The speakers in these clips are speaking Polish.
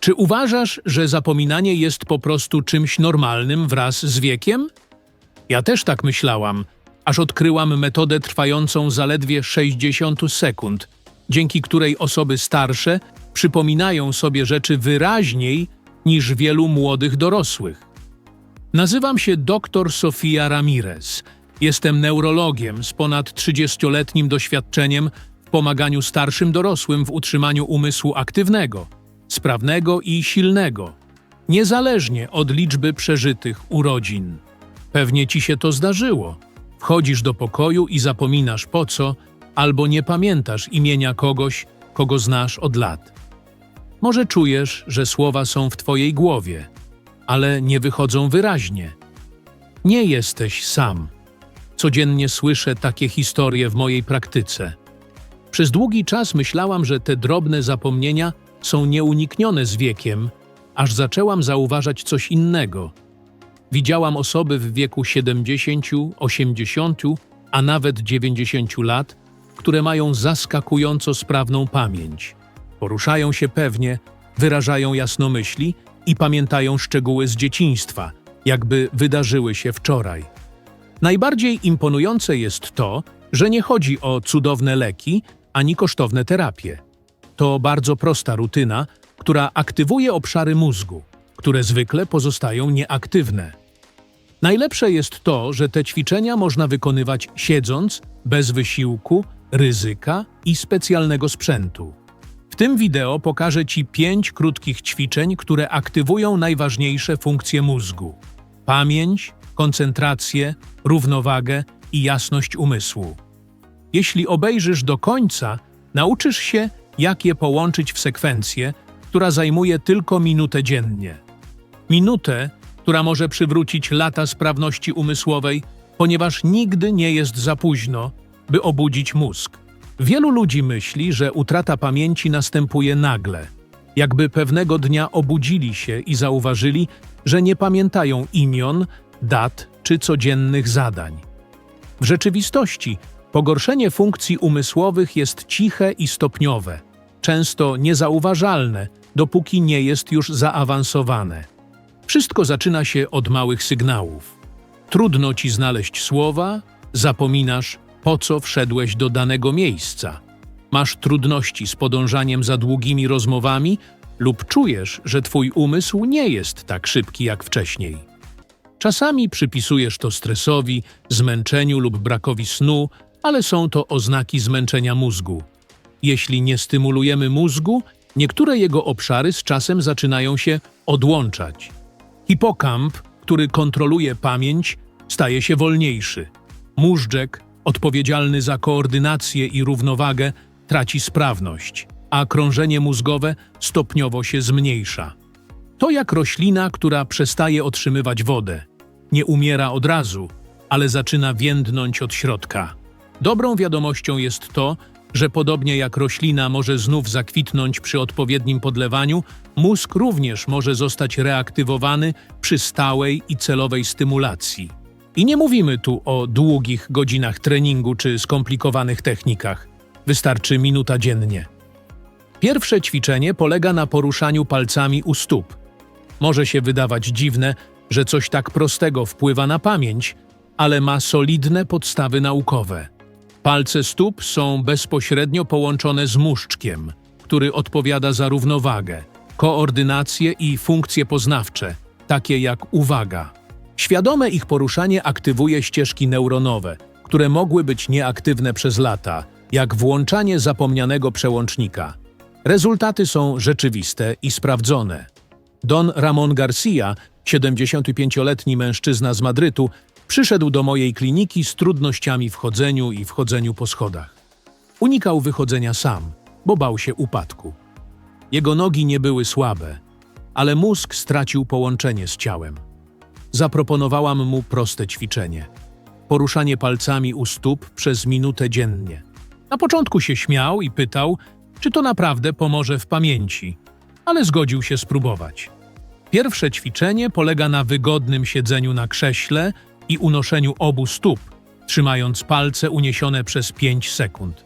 Czy uważasz, że zapominanie jest po prostu czymś normalnym wraz z wiekiem? Ja też tak myślałam, aż odkryłam metodę trwającą zaledwie 60 sekund, dzięki której osoby starsze przypominają sobie rzeczy wyraźniej niż wielu młodych dorosłych. Nazywam się dr Sofia Ramirez. Jestem neurologiem z ponad 30-letnim doświadczeniem w pomaganiu starszym dorosłym w utrzymaniu umysłu aktywnego, sprawnego i silnego, niezależnie od liczby przeżytych urodzin. Pewnie ci się to zdarzyło. Wchodzisz do pokoju i zapominasz po co, albo nie pamiętasz imienia kogoś, kogo znasz od lat. Może czujesz, że słowa są w twojej głowie, ale nie wychodzą wyraźnie. Nie jesteś sam. Codziennie słyszę takie historie w mojej praktyce. Przez długi czas myślałam, że te drobne zapomnienia są nieuniknione z wiekiem, aż zaczęłam zauważać coś innego. Widziałam osoby w wieku 70, 80, a nawet 90 lat, które mają zaskakująco sprawną pamięć. Poruszają się pewnie, wyrażają jasnomyśli i pamiętają szczegóły z dzieciństwa, jakby wydarzyły się wczoraj. Najbardziej imponujące jest to, że nie chodzi o cudowne leki ani kosztowne terapie. To bardzo prosta rutyna, która aktywuje obszary mózgu, które zwykle pozostają nieaktywne. Najlepsze jest to, że te ćwiczenia można wykonywać siedząc, bez wysiłku, ryzyka i specjalnego sprzętu. W tym wideo pokażę Ci pięć krótkich ćwiczeń, które aktywują najważniejsze funkcje mózgu: pamięć, koncentrację, równowagę i jasność umysłu. Jeśli obejrzysz do końca, nauczysz się, jak je połączyć w sekwencję, która zajmuje tylko minutę dziennie. Minutę, która może przywrócić lata sprawności umysłowej, ponieważ nigdy nie jest za późno, by obudzić mózg. Wielu ludzi myśli, że utrata pamięci następuje nagle, jakby pewnego dnia obudzili się i zauważyli, że nie pamiętają imion, dat czy codziennych zadań. W rzeczywistości pogorszenie funkcji umysłowych jest ciche i stopniowe, często niezauważalne, dopóki nie jest już zaawansowane. Wszystko zaczyna się od małych sygnałów. Trudno ci znaleźć słowa, zapominasz, po co wszedłeś do danego miejsca. Masz trudności z podążaniem za długimi rozmowami lub czujesz, że twój umysł nie jest tak szybki jak wcześniej. Czasami przypisujesz to stresowi, zmęczeniu lub brakowi snu, ale są to oznaki zmęczenia mózgu. Jeśli nie stymulujemy mózgu, niektóre jego obszary z czasem zaczynają się odłączać. Hipokamp, który kontroluje pamięć, staje się wolniejszy. Móżdżek, odpowiedzialny za koordynację i równowagę, traci sprawność, a krążenie mózgowe stopniowo się zmniejsza. To jak roślina, która przestaje otrzymywać wodę. Nie umiera od razu, ale zaczyna więdnąć od środka. Dobrą wiadomością jest to, że podobnie jak roślina może znów zakwitnąć przy odpowiednim podlewaniu, mózg również może zostać reaktywowany przy stałej i celowej stymulacji. I nie mówimy tu o długich godzinach treningu czy skomplikowanych technikach. Wystarczy minuta dziennie. Pierwsze ćwiczenie polega na poruszaniu palcami u stóp. Może się wydawać dziwne, że coś tak prostego wpływa na pamięć, ale ma solidne podstawy naukowe. Palce stóp są bezpośrednio połączone z muszczkiem, który odpowiada za równowagę, koordynację i funkcje poznawcze, takie jak uwaga. Świadome ich poruszanie aktywuje ścieżki neuronowe, które mogły być nieaktywne przez lata, jak włączanie zapomnianego przełącznika. Rezultaty są rzeczywiste i sprawdzone. Don Ramon Garcia, 75-letni mężczyzna z Madrytu, przyszedł do mojej kliniki z trudnościami w chodzeniu i wchodzeniu po schodach. Unikał wychodzenia sam, bo bał się upadku. Jego nogi nie były słabe, ale mózg stracił połączenie z ciałem. Zaproponowałam mu proste ćwiczenie. Poruszanie palcami u stóp przez minutę dziennie. Na początku się śmiał i pytał, czy to naprawdę pomoże w pamięci, ale zgodził się spróbować. Pierwsze ćwiczenie polega na wygodnym siedzeniu na krześle i unoszeniu obu stóp, trzymając palce uniesione przez 5 sekund.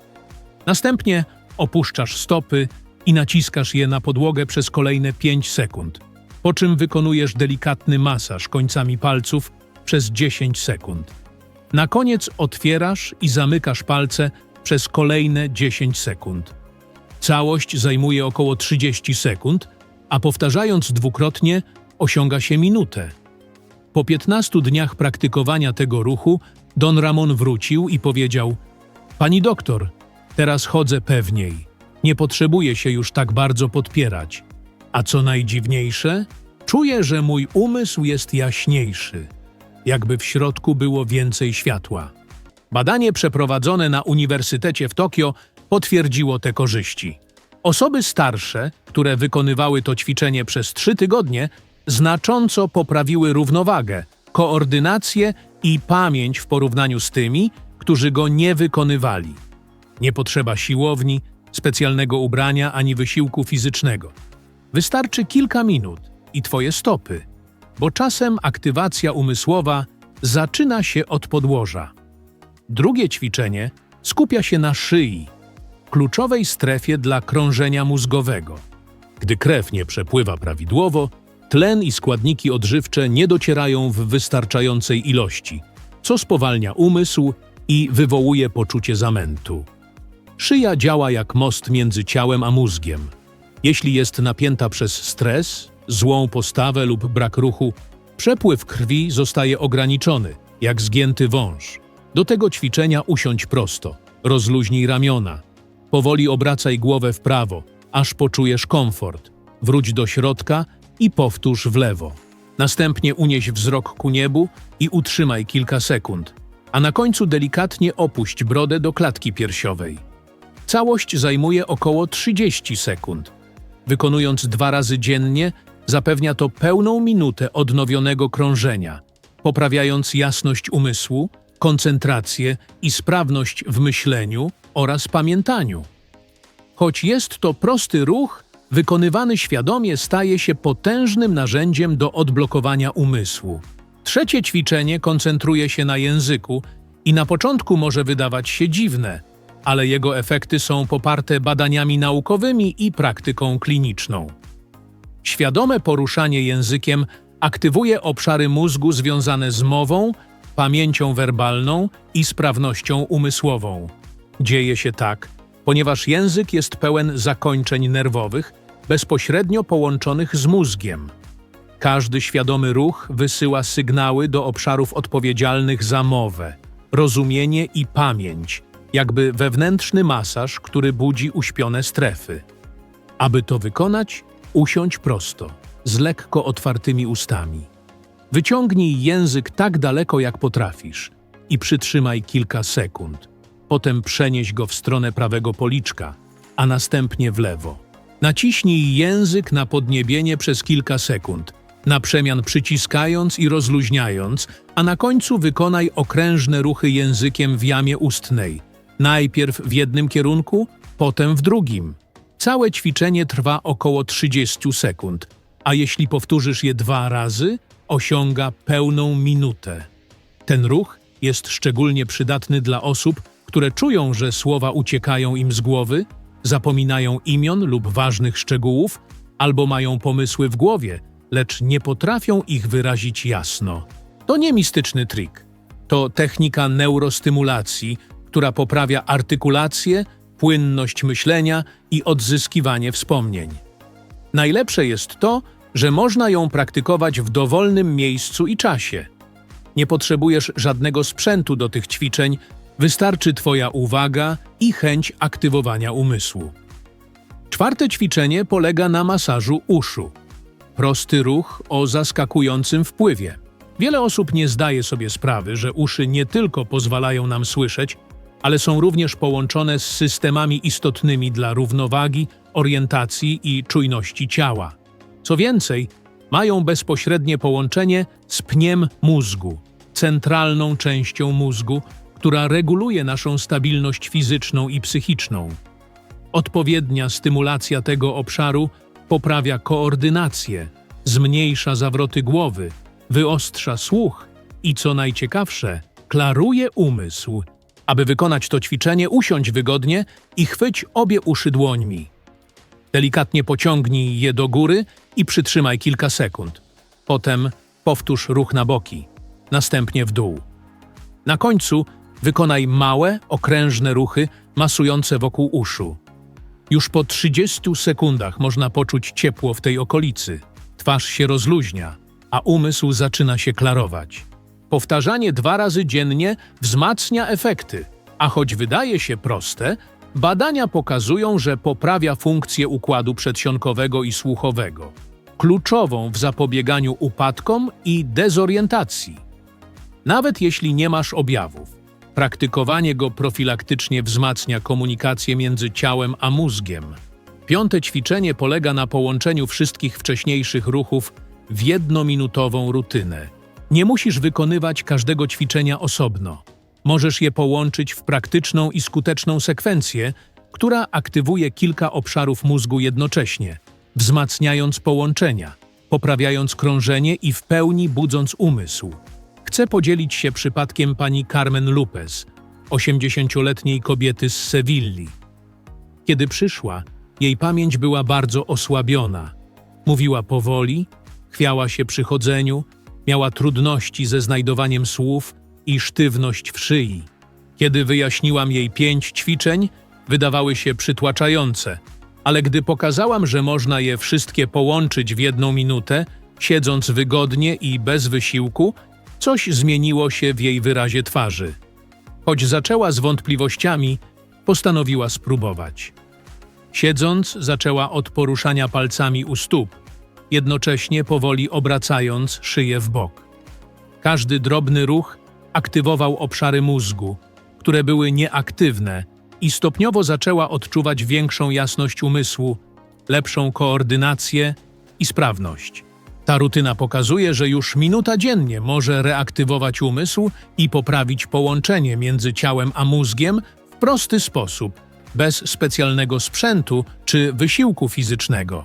Następnie opuszczasz stopy i naciskasz je na podłogę przez kolejne 5 sekund, po czym wykonujesz delikatny masaż końcami palców przez 10 sekund. Na koniec otwierasz i zamykasz palce przez kolejne 10 sekund. Całość zajmuje około 30 sekund, a powtarzając dwukrotnie osiąga się minutę. Po 15 dniach praktykowania tego ruchu Don Ramon wrócił i powiedział: Pani doktor, teraz chodzę pewniej. Nie potrzebuję się już tak bardzo podpierać. A co najdziwniejsze, czuję, że mój umysł jest jaśniejszy, jakby w środku było więcej światła. Badanie przeprowadzone na Uniwersytecie w Tokio potwierdziło te korzyści. Osoby starsze, które wykonywały to ćwiczenie przez trzy tygodnie, znacząco poprawiły równowagę, koordynację i pamięć w porównaniu z tymi, którzy go nie wykonywali. Nie potrzeba siłowni, specjalnego ubrania ani wysiłku fizycznego. Wystarczy kilka minut i twoje stopy, bo czasem aktywacja umysłowa zaczyna się od podłoża. Drugie ćwiczenie skupia się na szyi, kluczowej strefie dla krążenia mózgowego. Gdy krew nie przepływa prawidłowo, tlen i składniki odżywcze nie docierają w wystarczającej ilości, co spowalnia umysł i wywołuje poczucie zamętu. Szyja działa jak most między ciałem a mózgiem. Jeśli jest napięta przez stres, złą postawę lub brak ruchu, przepływ krwi zostaje ograniczony, jak zgięty wąż. Do tego ćwiczenia usiądź prosto, rozluźnij ramiona, powoli obracaj głowę w prawo, aż poczujesz komfort. Wróć do środka i powtórz w lewo. Następnie unieś wzrok ku niebu i utrzymaj kilka sekund, a na końcu delikatnie opuść brodę do klatki piersiowej. Całość zajmuje około 30 sekund. Wykonując dwa razy dziennie, zapewnia to pełną minutę odnowionego krążenia, poprawiając jasność umysłu, koncentrację i sprawność w myśleniu oraz pamiętaniu. Choć jest to prosty ruch, wykonywany świadomie staje się potężnym narzędziem do odblokowania umysłu. Trzecie ćwiczenie koncentruje się na języku i na początku może wydawać się dziwne, ale jego efekty są poparte badaniami naukowymi i praktyką kliniczną. Świadome poruszanie językiem aktywuje obszary mózgu związane z mową, pamięcią werbalną i sprawnością umysłową. Dzieje się tak, ponieważ język jest pełen zakończeń nerwowych, bezpośrednio połączonych z mózgiem. Każdy świadomy ruch wysyła sygnały do obszarów odpowiedzialnych za mowę, rozumienie i pamięć, jakby wewnętrzny masaż, który budzi uśpione strefy. Aby to wykonać, usiądź prosto, z lekko otwartymi ustami. Wyciągnij język tak daleko, jak potrafisz i przytrzymaj kilka sekund. Potem przenieś go w stronę prawego policzka, a następnie w lewo. Naciśnij język na podniebienie przez kilka sekund, na przemian przyciskając i rozluźniając, a na końcu wykonaj okrężne ruchy językiem w jamie ustnej. Najpierw w jednym kierunku, potem w drugim. Całe ćwiczenie trwa około 30 sekund, a jeśli powtórzysz je dwa razy, osiąga pełną minutę. Ten ruch jest szczególnie przydatny dla osób, które czują, że słowa uciekają im z głowy, zapominają imion lub ważnych szczegółów, albo mają pomysły w głowie, lecz nie potrafią ich wyrazić jasno. To nie mistyczny trik. To technika neurostymulacji, która poprawia artykulację, płynność myślenia i odzyskiwanie wspomnień. Najlepsze jest to, że można ją praktykować w dowolnym miejscu i czasie. Nie potrzebujesz żadnego sprzętu do tych ćwiczeń, wystarczy Twoja uwaga i chęć aktywowania umysłu. Czwarte ćwiczenie polega na masażu uszu. Prosty ruch o zaskakującym wpływie. Wiele osób nie zdaje sobie sprawy, że uszy nie tylko pozwalają nam słyszeć, ale są również połączone z systemami istotnymi dla równowagi, orientacji i czujności ciała. Co więcej, mają bezpośrednie połączenie z pniem mózgu, centralną częścią mózgu, która reguluje naszą stabilność fizyczną i psychiczną. Odpowiednia stymulacja tego obszaru poprawia koordynację, zmniejsza zawroty głowy, wyostrza słuch i co najciekawsze, klaruje umysł. Aby wykonać to ćwiczenie, usiądź wygodnie i chwyć obie uszy dłońmi. Delikatnie pociągnij je do góry i przytrzymaj kilka sekund. Potem powtórz ruch na boki, następnie w dół. Na końcu wykonaj małe, okrężne ruchy masujące wokół uszu. Już po 30 sekundach można poczuć ciepło w tej okolicy. Twarz się rozluźnia, a umysł zaczyna się klarować. Powtarzanie dwa razy dziennie wzmacnia efekty, a choć wydaje się proste, badania pokazują, że poprawia funkcję układu przedsionkowego i słuchowego, kluczową w zapobieganiu upadkom i dezorientacji. Nawet jeśli nie masz objawów, praktykowanie go profilaktycznie wzmacnia komunikację między ciałem a mózgiem. Piąte ćwiczenie polega na połączeniu wszystkich wcześniejszych ruchów w jednominutową rutynę. Nie musisz wykonywać każdego ćwiczenia osobno. Możesz je połączyć w praktyczną i skuteczną sekwencję, która aktywuje kilka obszarów mózgu jednocześnie, wzmacniając połączenia, poprawiając krążenie i w pełni budząc umysł. Chcę podzielić się przypadkiem pani Carmen Lupez, 80-letniej kobiety z Sewilli. Kiedy przyszła, jej pamięć była bardzo osłabiona. Mówiła powoli, chwiała się przy chodzeniu, miała trudności ze znajdowaniem słów i sztywność w szyi. Kiedy wyjaśniłam jej pięć ćwiczeń, wydawały się przytłaczające, ale gdy pokazałam, że można je wszystkie połączyć w jedną minutę, siedząc wygodnie i bez wysiłku, coś zmieniło się w jej wyrazie twarzy. Choć zaczęła z wątpliwościami, postanowiła spróbować. Siedząc, zaczęła od poruszania palcami u stóp, jednocześnie powoli obracając szyję w bok. Każdy drobny ruch aktywował obszary mózgu, które były nieaktywne i stopniowo zaczęła odczuwać większą jasność umysłu, lepszą koordynację i sprawność. Ta rutyna pokazuje, że już minuta dziennie może reaktywować umysł i poprawić połączenie między ciałem a mózgiem w prosty sposób, bez specjalnego sprzętu czy wysiłku fizycznego.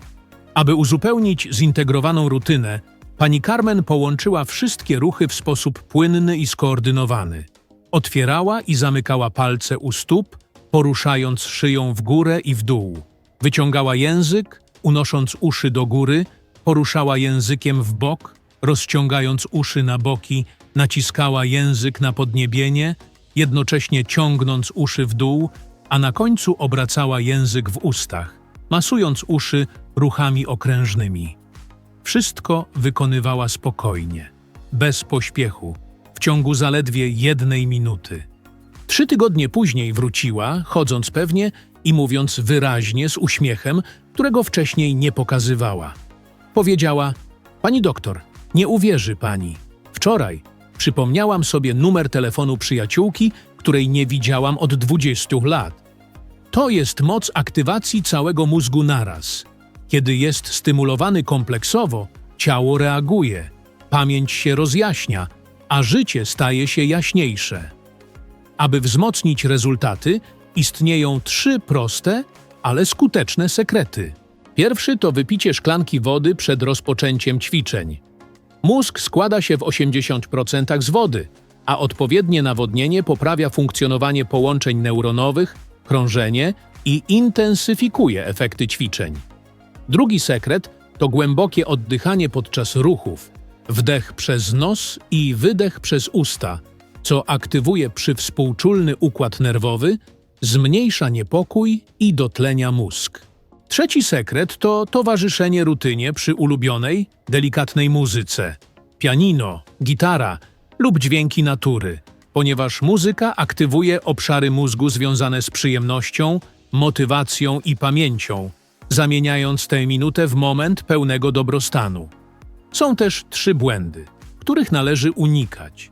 Aby uzupełnić zintegrowaną rutynę, pani Carmen połączyła wszystkie ruchy w sposób płynny i skoordynowany. Otwierała i zamykała palce u stóp, poruszając szyją w górę i w dół. Wyciągała język, unosząc uszy do góry, poruszała językiem w bok, rozciągając uszy na boki, naciskała język na podniebienie, jednocześnie ciągnąc uszy w dół, a na końcu obracała język w ustach, masując uszy ruchami okrężnymi. Wszystko wykonywała spokojnie, bez pośpiechu, w ciągu zaledwie jednej minuty. Trzy tygodnie później wróciła, chodząc pewnie i mówiąc wyraźnie z uśmiechem, którego wcześniej nie pokazywała. Powiedziała: Pani doktor, nie uwierzy pani. Wczoraj przypomniałam sobie numer telefonu przyjaciółki, której nie widziałam od 20 lat. To jest moc aktywacji całego mózgu naraz. Kiedy jest stymulowany kompleksowo, ciało reaguje, pamięć się rozjaśnia, a życie staje się jaśniejsze. Aby wzmocnić rezultaty, istnieją trzy proste, ale skuteczne sekrety. Pierwszy to wypicie szklanki wody przed rozpoczęciem ćwiczeń. Mózg składa się w 80% z wody, a odpowiednie nawodnienie poprawia funkcjonowanie połączeń neuronowych, krążenie i intensyfikuje efekty ćwiczeń. Drugi sekret to głębokie oddychanie podczas ruchów, wdech przez nos i wydech przez usta, co aktywuje przywspółczulny układ nerwowy, zmniejsza niepokój i dotlenia mózg. Trzeci sekret to towarzyszenie rutynie przy ulubionej, delikatnej muzyce pianino, gitara lub dźwięki natury, ponieważ muzyka aktywuje obszary mózgu związane z przyjemnością, motywacją i pamięcią, zamieniając tę minutę w moment pełnego dobrostanu. Są też trzy błędy, których należy unikać.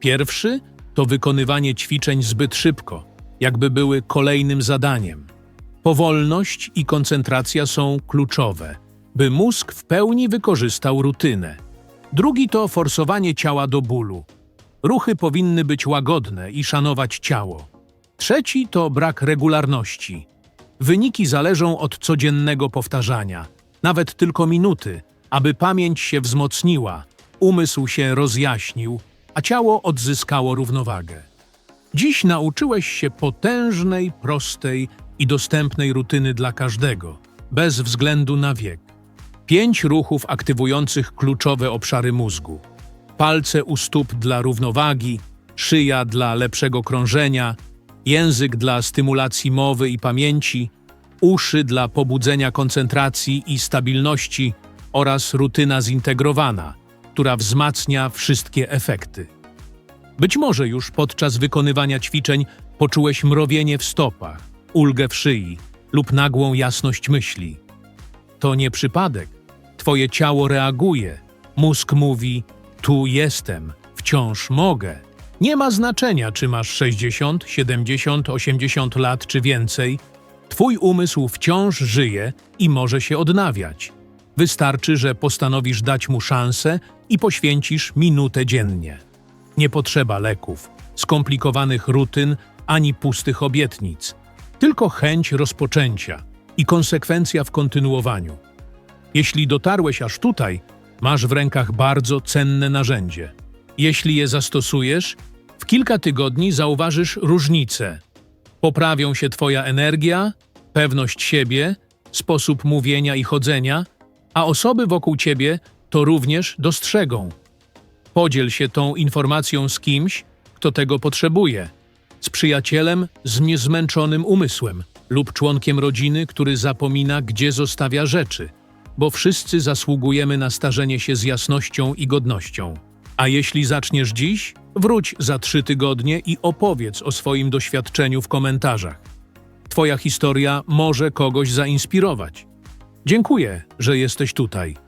Pierwszy to wykonywanie ćwiczeń zbyt szybko, jakby były kolejnym zadaniem. Powolność i koncentracja są kluczowe, by mózg w pełni wykorzystał rutynę. Drugi to forsowanie ciała do bólu. Ruchy powinny być łagodne i szanować ciało. Trzeci to brak regularności. Wyniki zależą od codziennego powtarzania, nawet tylko minuty, aby pamięć się wzmocniła, umysł się rozjaśnił, a ciało odzyskało równowagę. Dziś nauczyłeś się potężnej, prostej i dostępnej rutyny dla każdego. bez względu na wiek. Pięć ruchów aktywujących kluczowe obszary mózgu. Palce u stóp dla równowagi, szyja dla lepszego krążenia, język dla stymulacji mowy i pamięci, uszy dla pobudzenia koncentracji i stabilności oraz rutyna zintegrowana, która wzmacnia wszystkie efekty. Być może już podczas wykonywania ćwiczeń poczułeś mrowienie w stopach, ulgę w szyi lub nagłą jasność myśli. To nie przypadek. Twoje ciało reaguje. Mózg mówi: Tu jestem, wciąż mogę. Nie ma znaczenia, czy masz 60, 70, 80 lat czy więcej. Twój umysł wciąż żyje i może się odnawiać. Wystarczy, że postanowisz dać mu szansę i poświęcisz minutę dziennie. Nie potrzeba leków, skomplikowanych rutyn ani pustych obietnic, tylko chęć rozpoczęcia i konsekwencja w kontynuowaniu. Jeśli dotarłeś aż tutaj, masz w rękach bardzo cenne narzędzie. Jeśli je zastosujesz, w kilka tygodni zauważysz różnicę. Poprawią się Twoja energia, pewność siebie, sposób mówienia i chodzenia, a osoby wokół Ciebie to również dostrzegą. Podziel się tą informacją z kimś, kto tego potrzebuje. Z przyjacielem z niezmęczonym umysłem lub członkiem rodziny, który zapomina, gdzie zostawia rzeczy, bo wszyscy zasługujemy na starzenie się z jasnością i godnością. A jeśli zaczniesz dziś, wróć za trzy tygodnie i opowiedz o swoim doświadczeniu w komentarzach. Twoja historia może kogoś zainspirować. Dziękuję, że jesteś tutaj.